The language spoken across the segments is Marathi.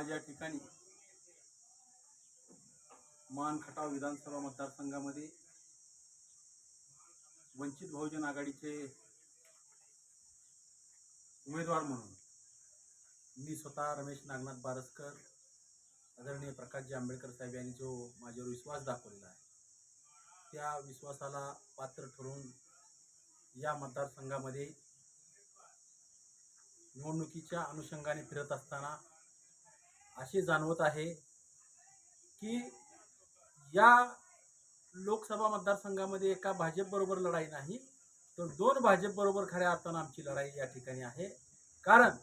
आज या ठिकाणी मान खटाव विधानसभा मतदारसंघामध्ये वंचित बहुजन आघाडीचे उमेदवार म्हणून मी स्वतः रमेश नागनाथ बारसकर आदरणीय प्रकाशजी आंबेडकर साहेब यांनी जो माझ्यावर विश्वास दाखवलेला आहे त्या विश्वासाला पात्र ठरून या मतदारसंघामध्ये निवडणुकीच्या अनुषंगाने फिरत असताना अशी जाणवत आहे की या लोकसभा मतदारसंघामध्ये एका भाजपबरोबर लढाई नाही तर दोन भाजपबरोबर खऱ्या अर्थानं आमची लढाई या ठिकाणी आहे. कारण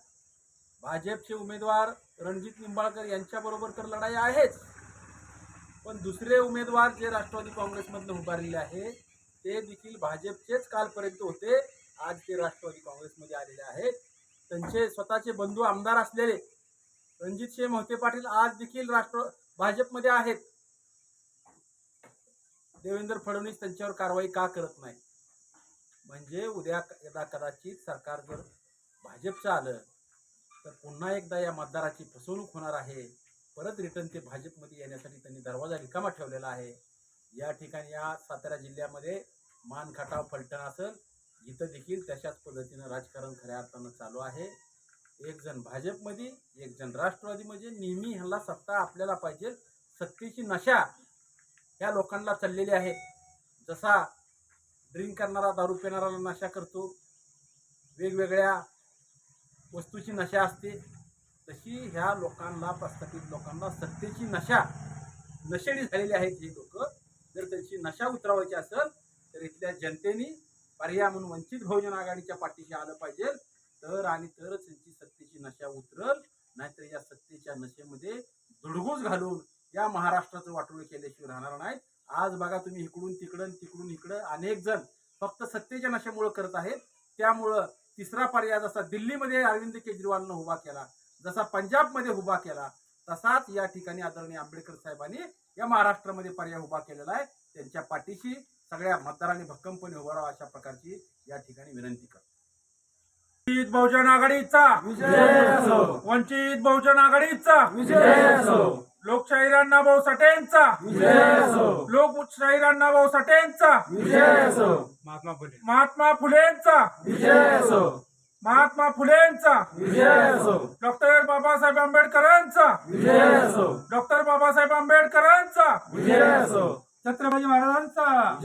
भाजपचे उमेदवार रणजित निंबाळकर यांच्याबरोबर तर लढाई आहेच पण दुसरे उमेदवार जे राष्ट्रवादी काँग्रेसमधनं उभारलेले आहे ते देखील भाजपचेच कालपर्यंत होते. आज ते राष्ट्रवादी काँग्रेसमध्ये आलेले आहेत. त्यांचे स्वतःचे बंधू आमदार असलेले रणजित सिंह मोहिते पाटील आज देखील राष्ट्र भाजपमध्ये आहेत. देवेंद्र फडणवीस त्यांच्यावर कारवाई का करत नाही म्हणजे उद्या यदा कदाचित सरकार जर भाजपचं आलं तर पुन्हा एकदा या मतदाराची फसवणूक होणार आहे. परत रिटर्न ते भाजपमध्ये येण्यासाठी त्यांनी दरवाजा रिकामा ठेवलेला आहे. या ठिकाणी या सातारा जिल्ह्यामध्ये मान खटाव फलटण असेल. इथं देखील तशाच पद्धतीनं राजकारण खऱ्या अर्थानं चालू आहे. एक जण भाजपमध्ये एक जण राष्ट्रवादीमध्ये. नेहमी ह्याला सत्ता आपल्याला पाहिजे. सत्तेची नशा या लोकांना चाललेली आहे. जसा ड्रिंक करणारा दारू पिणाराला नशा करतो वेगवेगळ्या वस्तूची नशा असते तशी ह्या लोकांना प्रस्थापित लोकांना सत्तेची नशा नशेडी झालेली आहेत हे लोक. जर त्यांची नशा उतरवायची असेल तर इथल्या जनतेने पर्याय म्हणून वंचित बहुजन आघाडीच्या पाठीशी आलं पाहिजे. तर आणि तरच त्यांची सत्तेची नशा उतरल नाहीतर या सत्तेच्या नशेमध्ये धुडगूस घालून या महाराष्ट्राचं वाटोळ केल्याशिवाय राहणार नाही आज बघा तुम्ही इकडून तिकडं तिकडून इकडं अनेक जण फक्त सत्तेच्या नशेमुळे करत आहेत. त्यामुळं तिसरा पर्याय जसा दिल्लीमध्ये अरविंद केजरीवालनं उभा केला जसा पंजाबमध्ये उभा केला तसाच या ठिकाणी आदरणीय आंबेडकर साहेबांनी या महाराष्ट्रामध्ये पर्याय उभा केलेला आहे. त्यांच्या पाठीशी सगळ्या मतदारांनी भक्कमपणे उभा राहावं अशा प्रकारची या ठिकाणी विनंती करतो. वंचित बहुजन आघाडीचा विजय असो. वंचित बहुजन आघाडीचा विजय असो. लोकशाही अण्णाभाऊ साठेंचा विजय असो. लोकशाही अण्णाभाऊ साठेंचा विजय असो महात्मा फुले महात्मा फुलेंचा विजय असो महात्मा फुलेंचा विजय असो डॉक्टर बाबासाहेब आंबेडकरांचा विजय असो डॉक्टर बाबासाहेब आंबेडकरांचा विजय असो छत्रपती महाराजांचा.